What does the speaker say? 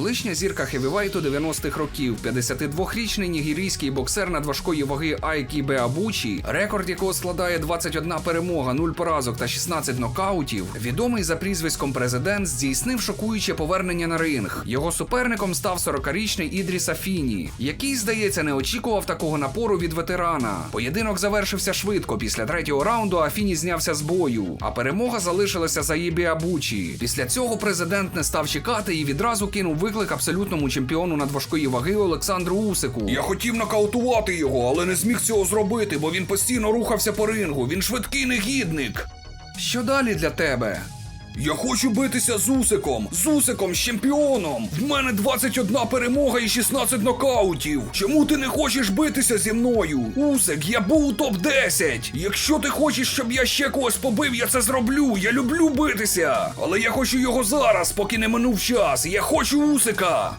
Колишня зірка хевівейту 90-х років, 52-річний нігерійський боксер надважкої ваги Айкі Беабучі, рекорд якого складає 21 перемога, 0 поразок та 16 нокаутів, відомий за прізвиськом президент, здійснив шокуюче повернення на ринг. Його суперником став 40-річний Ідріс Афіні, який, здається, не очікував такого напору від ветерана. Поєдинок завершився швидко. Після третього раунду Афіні знявся з бою, а перемога залишилася за Ібіабучі. Після цього президент не став чекати і відразу кинув виклик абсолютному чемпіону надважкої ваги Олександру Усику. Я хотів нокаутувати його, але не зміг цього зробити, бо він постійно рухався по рингу. Він швидкий негідник. Що далі для тебе? Я хочу битися з Усиком, з Усиком, з чемпіоном. В мене 21 перемога і 16 нокаутів. Чому ти не хочеш битися зі мною? Усик, я був у топ-10. Якщо ти хочеш, щоб я ще когось побив, я це зроблю. Я люблю битися. Але я хочу його зараз, поки не минув час. Я хочу Усика.